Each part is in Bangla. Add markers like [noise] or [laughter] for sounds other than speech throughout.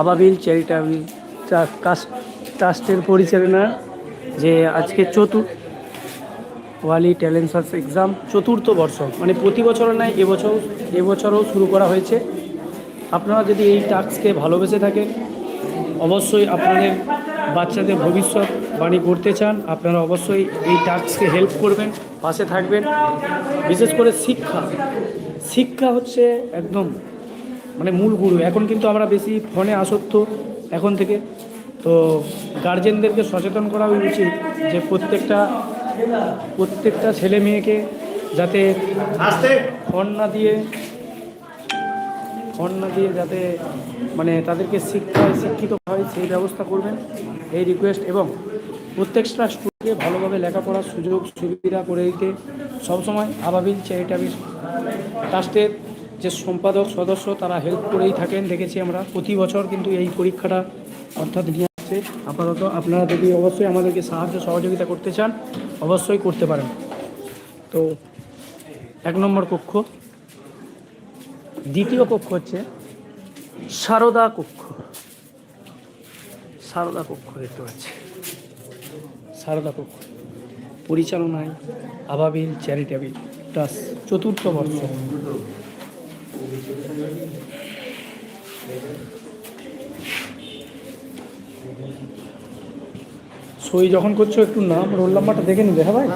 আবাবিল চ্যারিটেবল ট্রাস্টের পরিচালনা যে আজকে চতুর ওয়ালি ট্যালেন্ট সার্চ এক্সাম চতুর্থ বর্ষ। মানে প্রতি বছর নয় এবছর এবছরও শুরু করা হয়েছে। আপনারা যদি এই টাস্ককে ভালোবেসে থাকেন, অবশ্যই আপনাদের বাচ্চাদের ভবিষ্যৎ বাণী করতে চান, আপনারা অবশ্যই এই টাস্ককে হেল্প করবেন, পাশে থাকবেন। বিশেষ করে শিক্ষা। শিক্ষা হচ্ছে একদম মানে মূল গুরু। এখন কিন্তু আমরা বেশি ফোনে আসক্ত এখন থেকে। তো গার্জেনদেরকে সচেতন করা উচিত যে প্রত্যেকটা প্রত্যেকটা ছেলে মেয়েকে যাতে আসতে। ফোন না দিয়ে ফোন না দিয়ে যাতে মানে তাদেরকে শিক্ষায় শিক্ষিত হয় সেই ব্যবস্থা করবেন। এই রিকোয়েস্ট এবং প্রত্যেকটা স্টুডেন্টকে ভালোভাবে লেখাপড়ার সুযোগ সুবিধা করে দিতে। সবসময় আবাবিল চ্যারিটেবল ট্রাস্টের যে সম্পাদক সদস্য তারা হেল্প করেই থাকেন, দেখেছি আমরা। প্রতি বছর কিন্তু এই পরীক্ষাটা অর্থাৎ নিয়ে আসছে। আপাতত আপনারা যদি অবশ্যই আমাদেরকে সাহায্য, সহযোগিতা করতে চান, অবশ্যই করতে পারেন। তো এক নম্বর কক্ষ। দ্বিতীয় কক্ষ হচ্ছে সারদা কক্ষ। সারদা কক্ষ দেখতে পাচ্ছি। সারদা কক্ষ। পরিচালনায় আবাবিল চ্যারিটেবল ট্রাস্ট, চতুর্থ বর্ষ। সই যখন করছ একটু নাম রোল নাম্বারটা দেখে নিবে হ্যাঁ ভাই?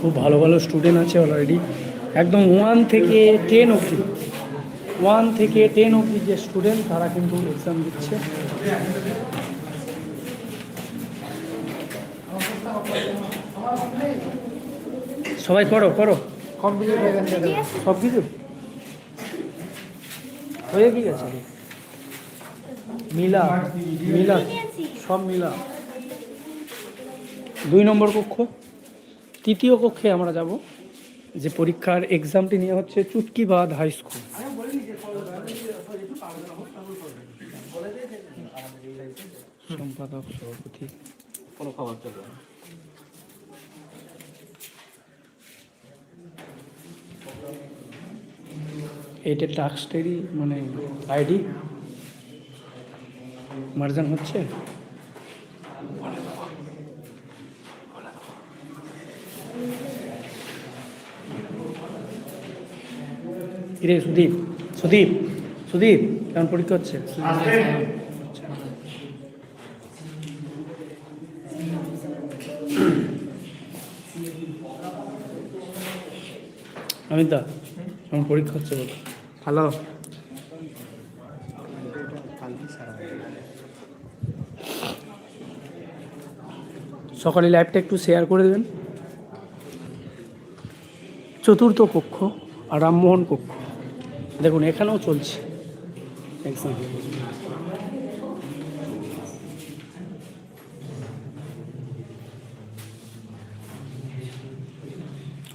খুব ভালো ভালো স্টুডেন্ট আছে অলরেডি একদম ওয়ান থেকে টেন অবধি। ওয়ান থেকে টেন অবধি যে স্টুডেন্ট তারা কিন্তু এক্সাম দিচ্ছে। সবাই করো করো। সব কিছু হয়ে কি গেছে? মিলা মিলা সব মিলা। দুই নম্বর কক্ষ। তৃতীয় কক্ষে আমরা যাব যে পরীক্ষার এক্সামটি নিয়ে হচ্ছে চুটকিবাদ হাই স্কুল সম্পাদক সভাপতি। কোনো খবর চলবে না। এইটা টাক্সটেরই মানে আইডি মার্জান হচ্ছে? কিরে, সুদীপ? সুদীপ? সুদীপ, কেমন পরীক্ষা হচ্ছে? অমিত কেমন পরীক্ষা হচ্ছে বলো? হ্যালো সকালে লাইভটা একটু শেয়ার করে দেবেন। চতুর্থ কক্ষ আর রামমোহন কক্ষ। দেখুন, এখানেও চলছে।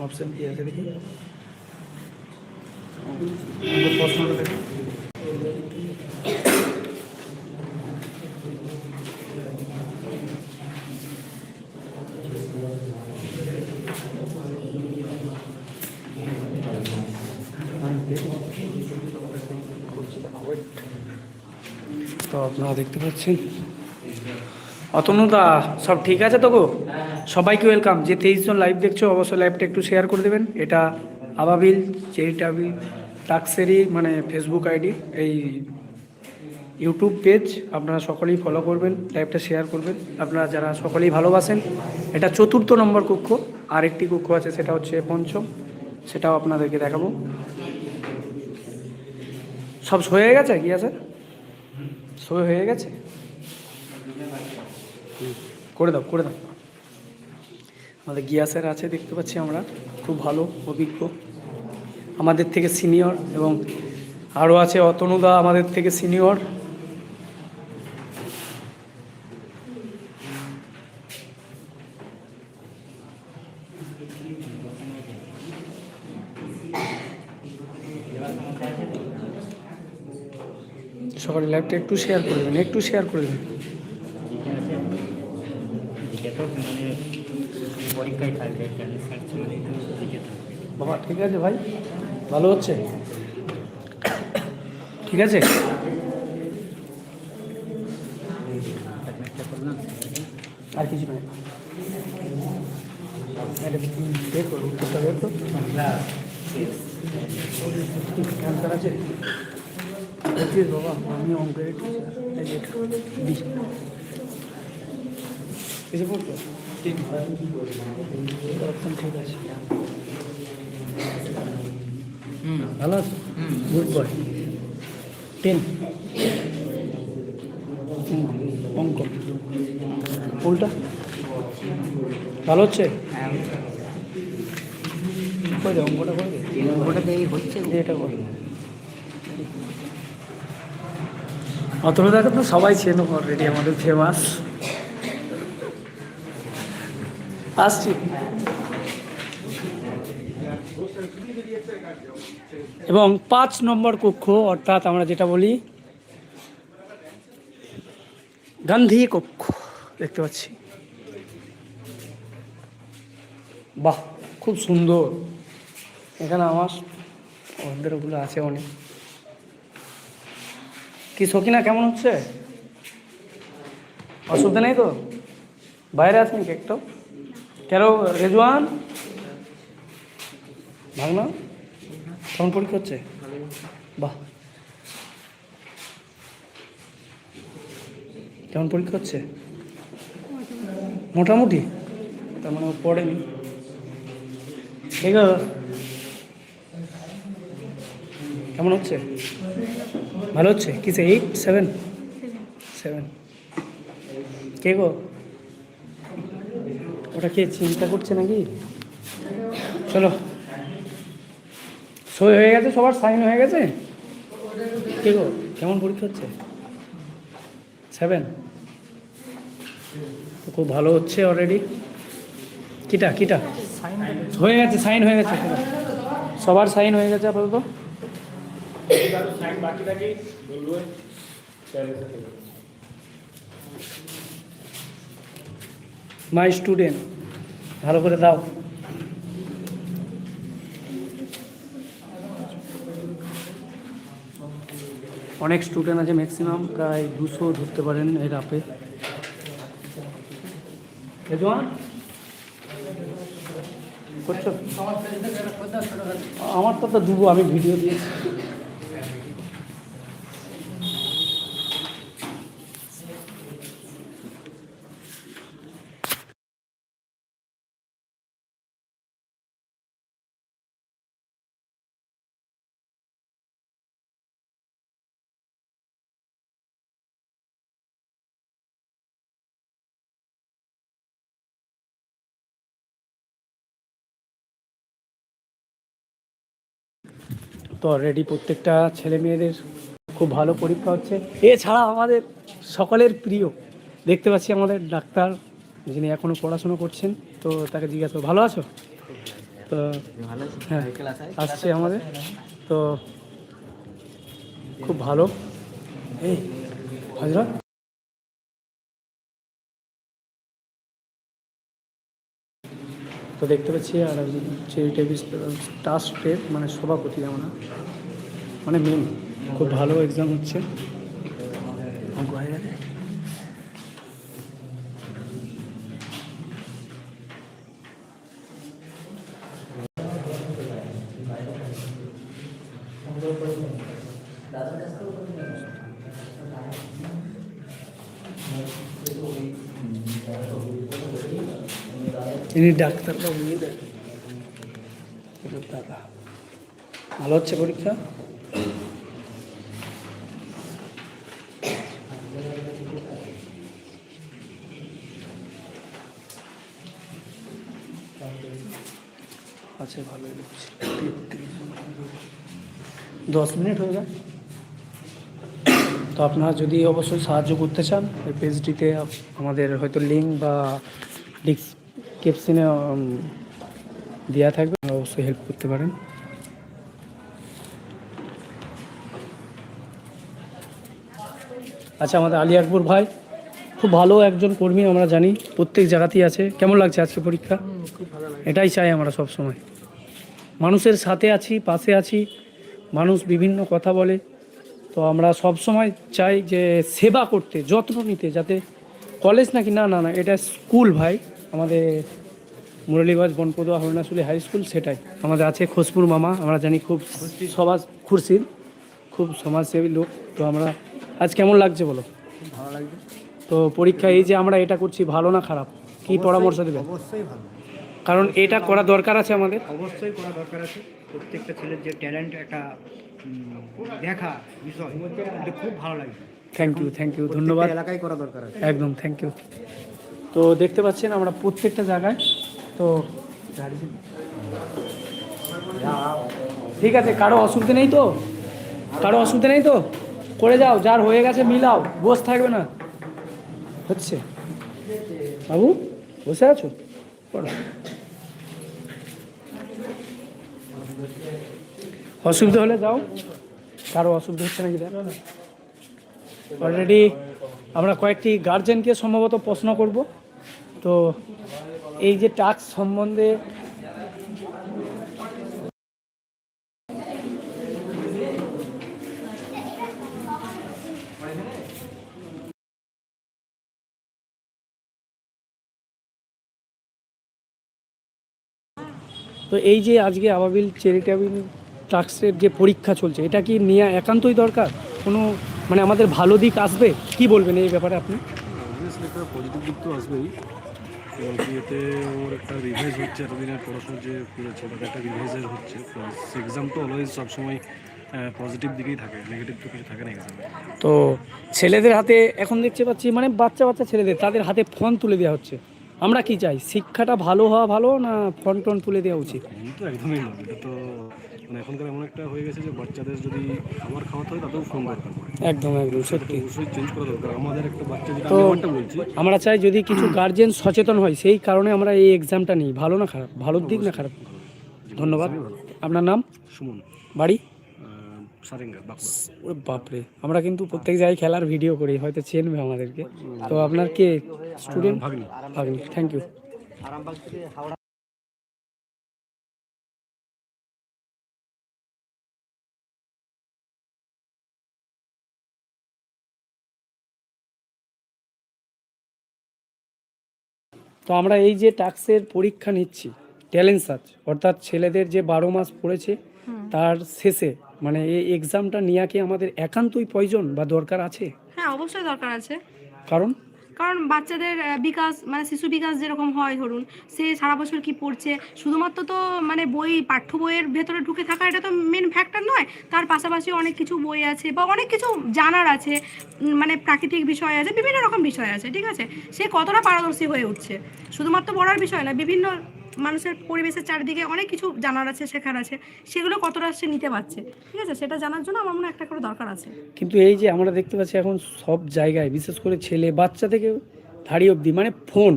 অপশন কি আছে দেখি। প্রশ্নটা তো আপনারা দেখতে পাচ্ছেন। অতনুদা, সব ঠিক আছে তো গো? সবাইকে ওয়েলকাম যে তেইশ জন লাইভ দেখছ, অবশ্যই লাইভটা একটু শেয়ার করে দেবেন। এটা আবাবিল চেরিটাবিল টাক্সেরই মানে ফেসবুক আইডি এই ইউটিউব পেজ আপনারা সকলেই ফলো করবেন লাইভটা শেয়ার করবেন। আপনারা যারা সকলেই ভালোবাসেন, এটা চতুর্থ নম্বর কক্ষ, আরেকটি কক্ষ আছে, সেটা হচ্ছে পঞ্চম। সেটাও আপনাদেরকে দেখাবো। সব হয়ে গেছে, কি আছে? সবে হয়ে গেছে? করে দাও করে দাও। আমাদের গিয়াসের আছে, দেখতে পাচ্ছি আমরা। খুব ভালো, অভিজ্ঞ। আমাদের থেকে সিনিয়র এবং আরও আছে অতনুদা আমাদের থেকে সিনিয়র সকালে লাইভটা একটু শেয়ার করে দেবেন একটু শেয়ার করে দেবেন। বাবা ঠিক আছে ভাই? ভালো হচ্ছে? ঠিক আছে? আর কিছু নয় বের উত্তরটা করো ক্যান্সার আছে। পঁচিশ বাবা আমি অঙ্কের এসে পড়তো ঠিক। ঠিক আছে। ভালো আছে? হুম। গুড বয় টেন অঙ্ক। উল্টা ভালো হচ্ছে? হ্যাঁ। করে অঙ্কটা করে দে তিন নম্বরটাতে এই হচ্ছে এটা কর। অতটা তো, সবাই চেনো অলরেডি আমাদের ফেমাস আসছি। এবং পাঁচ নম্বর কক্ষ, অর্থাৎ আমরা যেটা বলি, গান্ধী কক্ষ, দেখতে পাচ্ছি। বাহ, খুব সুন্দর। এখানে আমার ওগুলো আছে অনেক। কি সকিনা কেমন হচ্ছে? অসুবিধা নেই তো? বাইরে আসেন কি একটু? কেন রেজওয়ান? ভাগনা? কেমন পরীক্ষা হচ্ছে? বাহ। কেমন পরীক্ষা হচ্ছে? মোটামুটি। তার মানে পড়েনি। ঠিক আছে কেমন হচ্ছে? ভালো হচ্ছে? কিসে এইট সেভেন সেভেন কে গো? ওটা কে, চিন্তা করছে নাকি? চলো। সই হয়ে গেছে, সবার সাইন হয়ে গেছে? কে গো, কেমন পরীক্ষা হচ্ছে? সেভেন খুব ভালো হচ্ছে অলরেডি কিটা কিটা? হয়ে গেছে, সাইন হয়ে গেছে। সবার সাইন হয়ে গেছে আপাতত। মাই স্টুডেন্ট ভালো করে দাও। অনেক স্টুডেন্ট আছে ম্যাক্সিমাম প্রায় দুশো ধরতে পারেন এর আপে আমার তো দুবো, আমি ভিডিও দিয়েছি। তো অলরেডি প্রত্যেকটা ছেলে মেয়েদের খুব ভালো পরীক্ষা হচ্ছে। এছাড়া আমাদের সকলের প্রিয় দেখতে পাচ্ছি আমাদের ডাক্তার যিনি এখনও পড়াশুনো করছেন তো তাকে জিজ্ঞাসা ভালো আছো? তো হ্যাঁ আসছে আমাদের। তো খুব ভালো। এই হজরত তো দেখতে পাচ্ছি আর চ্যারিটেবল ট্রাস্টের মানে সভাপতি আমরা মানে মেন খুব ভালো এক্সাম হচ্ছে। ইনি ডাক্তারবাবু ইনি দাদা ভালো হচ্ছে পরীক্ষা? ভালোই লাগছে দশ মিনিট হয়ে যায় তো আপনারা যদি অবশ্যই সাহায্য করতে চান, এই পেজটিতে আমাদের হয়তো লিঙ্ক বা ডিসক্রিপশনে দেওয়া থাকবে অবশ্যই হেল্প করতে পারেন। আচ্ছা আমাদের আলী আকবর ভাই খুব ভালো একজন কর্মী আমরা জানি প্রত্যেক জায়গাতেই আছে। কেমন লাগছে আজকে পরীক্ষা? এটাই চাই আমরা সব সময় মানুষের সাথে আছি পাশে আছি মানুষ বিভিন্ন কথা বলে। তো আমরা সব সময় চাই যে সেবা করতে যত্ন নিতে যাতে কলেজ নাকি না না না এটা স্কুল ভাই। আমাদের মুরলীগঞ্জ বনপদুয়া হরণাশুলি হাই স্কুল সেটাই। আমাদের আছে খোসপুর মামা আমরা জানি খুব সমাজ খুরশিদ খুব সমাজসেবী লোক। তো আমরা আজ কেমন লাগছে বলো? ভালো লাগবে তো পরীক্ষা এই যে আমরা এটা করছি ভালো না খারাপ? কি পরামর্শ দেবেন? অবশ্যই ভালো। কারণ এটা করা দরকার আছে আমাদের। অবশ্যই করা দরকার আছে। প্রত্যেকটা ছেলের যে ট্যালেন্ট একটা দেখা বিষয় খুব ভালো লাগবে। থ্যাংক ইউ থ্যাংক ইউ ধন্যবাদ। এলাকায় করা দরকার আছে। একদম থ্যাংক ইউ তো দেখতে পাচ্ছেন আমরা প্রত্যেকটা জায়গায়, তো ঠিক আছে, কারও অসুবিধা নেই তো? কারও অসুবিধা নেই তো? করে যাও, যার হয়ে গেছে মিলাও, বস থাকবে না। হচ্ছে। বাবু, বসে আছো। অসুবিধা হলে যাও। কারও অসুবিধা হচ্ছে নাকি অলরেডি আমরা কয়েকটি গার্জেনকে সম্ভবত প্রশ্ন করব। তো এই যে টাস্ক সম্বন্ধে তো এই যে আজকে আবাবিল চ্যারিটেবল ট্রাস্টের যে পরীক্ষা চলছে, এটা কি নেওয়া একান্তই দরকার? কোনো মানে আমাদের ভালো দিক আসবে? কি বলবেন এই ব্যাপারে আপনি? পজিটিভ দিক তো আসবেই। এবং এতে ওর একটা রিভাইজ হচ্ছে এতদিনের পড়াশোনা যে করেছে তাতে একটা রিভাইজের হচ্ছে। প্লাস এক্সাম তো অলওয়েজ সবসময় পজিটিভ দিকেই থাকে নেগেটিভ তো কিছু থাকে না এক্সামে তো ছেলেদের হাতে এখন দেখতে পাচ্ছি মানে বাচ্চা বাচ্চা ছেলেদের তাদের হাতে ফোন তুলে দেওয়া হচ্ছে। আমরা কি চাই? শিক্ষাটা ভালো হওয়া ভালো না ফোন টোন তুলে দেওয়া উচিত? তো একদমই এটা তো মানে এখনকার এমন একটা হয়ে গেছে যে বাচ্চাদের যদি খাবার খাওয়াতে হয় তাতেও ফোন দরকার একদম একদম সত্যি। অবশ্যই চেঞ্জ করা দরকার। আমাদের একটা বাচ্চা যেটা আমি বলছি। আমরা চাই যদি কিছু [clears throat] গার্জেন সচেতন হয় সেই কারণে আমরা এই এক্সামটা নিই। ভালো না খারাপ? ভালোর দিক না খারাপ? ধন্যবাদ। আপনার নাম? সুমন। বাড়ি? বাপরে। আমরা কিন্তু প্রত্যেক জায়গায় খেলার ভিডিও করি হয়তো চেনবে আমাদেরকে। তো আপনার কে? স্টুডেন্ট ভাগ্নি। থ্যাংক ইউ তো আমরা এই যে টাক্সের পরীক্ষা নিচ্ছি ট্যালেন্ট সার্চ অর্থাৎ ছেলেদের যে বারো মাস পড়েছে তার শেষে মানে এই এক্সামটা নেওয়া কি আমাদের একান্তই প্রয়োজন বা দরকার আছে? হ্যাঁ অবশ্যই দরকার আছে। কারণ? কারণ বাচ্চাদের বিকাশ মানে শিশু বিকাশ যেরকম হয়, ধরুন, সে সারা বছর কি পড়ছে, শুধুমাত্র তো মানে বই, পাঠ্য বইয়ের ভেতরে ঢুকে থাকা, এটা তো মেন ফ্যাক্টর নয়। তার পাশাপাশি অনেক কিছু বই আছে বা অনেক কিছু জানার আছে মানে প্রাকৃতিক বিষয় আছে, বিভিন্ন রকম বিষয় আছে, ঠিক আছে? সে কতটা পারদর্শী হয়ে উঠছে? শুধুমাত্র পড়ার বিষয় না, বিভিন্ন মানুষের পরিবেশের চারিদিকে অনেক কিছু জানার আছে শেখার আছে। সেগুলো কতটা সে নিতে পারছে ঠিক আছে? সেটা জানার জন্য আমার মনে একটা করে দরকার আছে। কিন্তু এই যে আমরা দেখতে পাচ্ছি এখন সব জায়গায় বিশেষ করে ছেলে বাচ্চা থেকে ধাড়ি অবধি মানে ফোন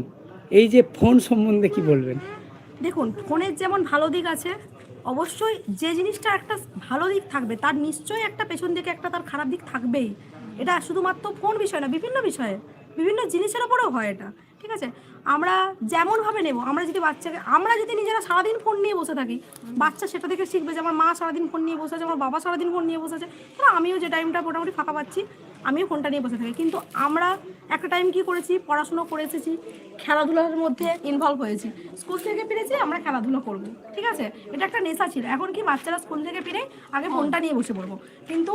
এই যে ফোন সম্বন্ধে কি বলবেন? দেখুন ফোনের যেমন ভালো দিক আছে অবশ্যই যে জিনিসটা একটা ভালো দিক থাকবে তার নিশ্চয়ই একটা পেছন দিকে একটা তার খারাপ দিক থাকবেই। এটা শুধুমাত্র ফোন বিষয় না বিভিন্ন বিষয়ে বিভিন্ন জিনিসের ওপরেও হয় এটা। ঠিক আছে? আমরা যেমনভাবে নেব, আমরা যদি বাচ্চাকে, আমরা যদি নিজেরা সারাদিন ফোন নিয়ে বসে থাকি, বাচ্চা সেটা থেকে শিখবে যে আমার মা সারাদিন ফোন নিয়ে বসে আছে, আমার বাবা সারাদিন ফোন নিয়ে বসে আছে। তাহলে আমিও যে টাইমটা মোটামুটি ফাঁকা পাচ্ছি, আমিও ফোনটা নিয়ে বসে থাকি। কিন্তু আমরা একটা টাইম কি করেছি? পড়াশুনো করে এসেছি খেলাধুলার মধ্যে ইনভলভ হয়েছি। স্কুল থেকে ফিরেছি আমরা খেলাধুলো করব ঠিক আছে? এটা একটা নেশা ছিল। এখন কি বাচ্চারা স্কুল থেকে ফিরে আগে ফোনটা নিয়ে বসে পড়ব। কিন্তু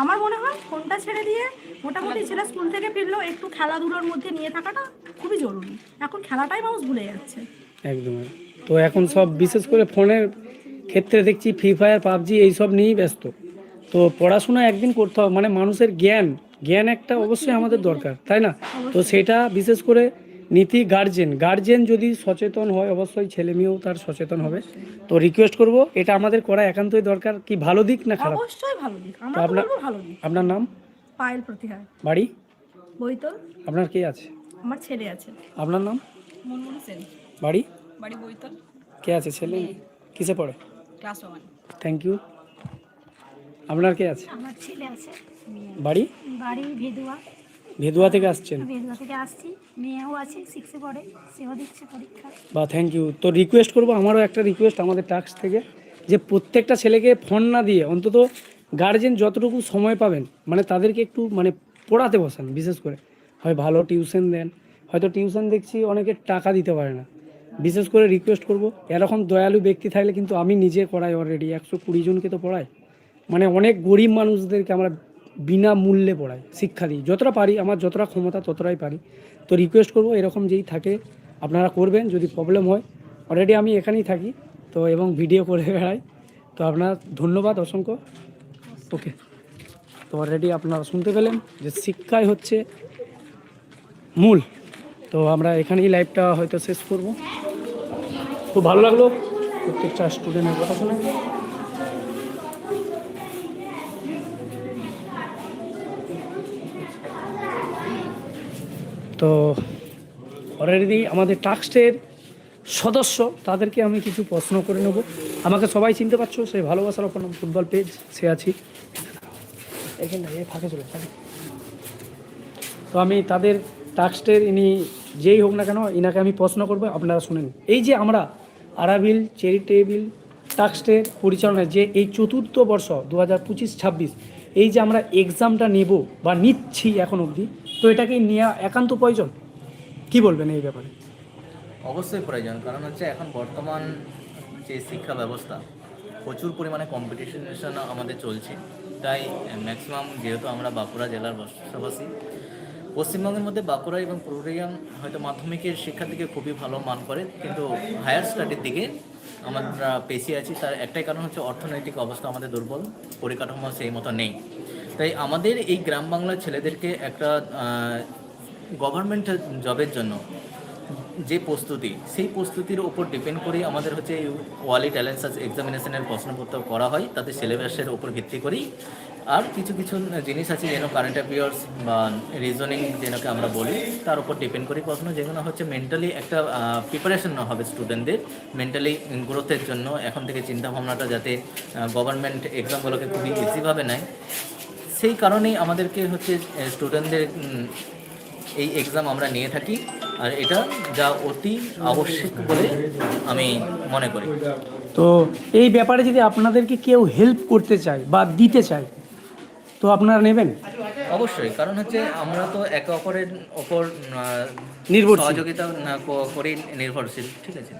আমার মনে হয় ফোনটা ছেড়ে দিয়ে মোটামুটি ছেলে স্কুল থেকে ফিরলেও একটু খেলাধুলোর মধ্যে নিয়ে থাকাটা খুবই জরুরি। এখন খেলাটাই মানুষ ভুলে যাচ্ছে। একদম একদম। তো এখন সব বিশেষ করে ফোনের ক্ষেত্রে দেখছি ফ্রি ফায়ার পাবজি এইসব নিয়েই ব্যস্ত। তো পড়াশোনা একদিন করতে হবে মানে মানুষের জ্ঞান জ্ঞান একটা অবশ্যই আমাদের দরকার। তাই না? তো সেটা বিশেষ করে নীতি গার্জেন গার্জেন যদি সচেতন হয় অবশ্যই ছেলে মেয়েও তার সচেতন হবে। তো রিকোয়েস্ট করব এটা আমাদের করা একান্তই দরকার কি ভালো দিক না খারাপ? অবশ্যই ভালো দিক আমরা আপনার ভালো দিক। আপনার নাম? পায়েল প্রতিহার। বাড়ি? বইতল আপনার কে আছে? আমার ছেলে আছে। আপনার নাম? মুনমুন সেন। বাড়ি? বাড়ি বইতল কে আছে ছেলে? কিসে পড়ে? Class one. থ্যাংক ইউ আপনার কে আছে? আমার ছেলে আছে। বাড়ি? বাড়ি ভেদুয়া। ভেদুয়া থেকে আসছেন? ভেদুয়া থেকে আসছি। মেয়েও আছে সিক্সে পড়ে সেও দিচ্ছে পরীক্ষা। বা থ্যাংক ইউ তো রিকোয়েস্ট করব আমারও একটা রিকোয়েস্ট আমাদের টাস্ক থেকে যে প্রত্যেকটা ছেলেকে ফোন না দিয়ে অন্তত গার্জেন যতটুকু সময় পাবেন মানে তাদেরকে একটু মানে পড়াতে বসান বিশেষ করে। হয় ভালো টিউশন দেন হয়তো টিউশন দেখছি অনেকে টাকা দিতে পারে না। বিশেষ করে রিকোয়েস্ট করব এরকম দয়ালু ব্যক্তি থাকলে কিন্তু আমি নিজে করাই অলরেডি একশো কুড়ি জনকে তো পড়াই। মানে অনেক গরিব মানুষদেরকে আমরা বিনা মূল্যে পড়াই শিক্ষা দিই যতটা পারি, আমার যতটা ক্ষমতা ততটাই পারি। তো রিকোয়েস্ট করব, এরকম যেই থাকে, আপনারা করবেন, যদি প্রবলেম হয়। অলরেডি আমি এখানেই থাকি, তো এবং ভিডিও করে বেড়াই। তো আপনার ধন্যবাদ অসংখ্য। ওকে তো অলরেডি আপনারা শুনতে পেলেন যে শিক্ষাই হচ্ছে মূল। তো আমরা এখানেই লাইভটা হয়তো শেষ করব। খুব ভালো লাগল। প্রত্যেকটা স্টুডেন্টের কথা শুনে। তো অলরেডি আমাদের টাক্সটের সদস্য, তাদেরকে আমি কিছু প্রশ্ন করে নেব। আমাকে সবাই চিনতে পারছ, সে ভালোবাসার অপর ফুটবল পেজ, সে আছি। চলে তো আমি তাদের টাক্সটের ইনি যেই হোক না কেন, ইনাকে আমি প্রশ্ন করব, আপনারা শুনেন। এই যে আমরা আরাবিল চ্যারিটেবিল টাক্সটের পরিচালনায় যে এই চতুর্থ বর্ষ দু হাজার পঁচিশ ছাব্বিশ, এই যে আমরা এক্সামটা নেব বা নিচ্ছি এখন অবধি তো এটাকে নেওয়া একান্ত প্রয়োজন? কি বলবেন এই ব্যাপারে? অবশ্যই প্রয়োজন, কারণ হচ্ছে এখন বর্তমান যে শিক্ষা ব্যবস্থা, প্রচুর পরিমাণে কম্পিটিশন আমাদের চলছে। তাই ম্যাক্সিমাম যেহেতু আমরা বাঁকুড়া জেলার বসবাসী, পশ্চিমবঙ্গের মধ্যে বাঁকুড়া এবং পুরুলিয়া হয়তো মাধ্যমিকের শিক্ষার দিকে খুবই ভালো মান করে, কিন্তু হায়ার স্টাডির দিকে আমরা পেছিয়ে আছি। তার একটাই কারণ হচ্ছে অর্থনৈতিক অবস্থা আমাদের দুর্বল, পরিকাঠামো সেই মতো নেই। তাই আমাদের এই গ্রাম বাংলার ছেলেদেরকে একটা গভর্নমেন্ট জবের জন্য যে প্রস্তুতি, সেই প্রস্তুতির ওপর ডিপেন্ড করেই আমাদের হচ্ছে ওয়ালি ট্যালেন্ট সার্চ এক্সামিনেশনের প্রশ্নপত্র করা হয় তাদের সিলেবাসের ওপর ভিত্তি করেই। আর কিছু কিছু জিনিস আছে যেন কারেন্ট অ্যাফেয়ার্স বা রিজনিং যেটাকে আমরা বলি, তার উপর ডিপেন্ড করি প্রশ্ন, যেগুলো হচ্ছে মেন্টালি একটা প্রিপারেশন হবে স্টুডেন্টদের মেন্টালি গ্রোথের জন্য। এখন থেকে চিন্তাভাবনাটা যাতে গভর্নমেন্ট এক্সামগুলোকে খুবই ইজিভাবে নেয়। সেই কারণেই আমাদেরকে হচ্ছে স্টুডেন্টদের এই এক্সাম আমরা নিয়ে থাকি। আর এটা যা অতি আবশ্যক বলে আমি মনে করি। তো এই ব্যাপারে যদি আপনাদেরকে কেউ হেল্প করতে চায় বা দিতে চায় তো আপনারা নেবেন? অবশ্যই কারণ হচ্ছে আমরা তো একে অপরের ওপর নির্ভর সহযোগিতা করেই নির্ভরশীল ঠিক আছে?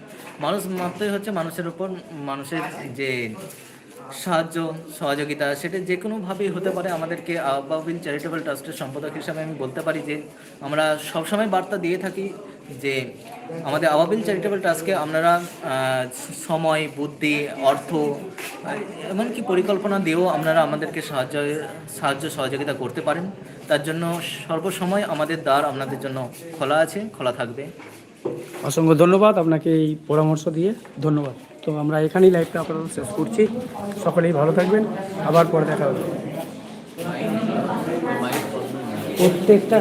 মানুষ মাত্রই হচ্ছে মানুষের উপর মানুষের যে সাহায্য, সহযোগিতা, সেটা যে কোনোভাবেই হতে পারে আমাদেরকে আবাবিল চ্যারিটেবল ট্রাস্টের সম্পাদক হিসাবে আমি বলতে পারি যে, আমরা সবসময় বার্তা দিয়ে থাকি যে, আমাদের আবাবিল চ্যারিটেবল ট্রাস্টকে আপনারা সময়, বুদ্ধি, অর্থ, এমনকি পরিকল্পনা দিয়েও আপনারা আমাদেরকে সাহায্য সাহায্য, সহযোগিতা করতে পারেন। তার জন্য সর্বসময় আমাদের দ্বার আপনাদের জন্য খোলা আছে, খোলা থাকবে। অসংখ্য ধন্যবাদ আপনাকে এই পরামর্শ দিয়ে। ধন্যবাদ। তো আমরা এখানেই লাইভটা আপাতত শেষ করছি। সকলেই ভালো থাকবেন। আবার পরে দেখা হবে। প্রত্যেকটা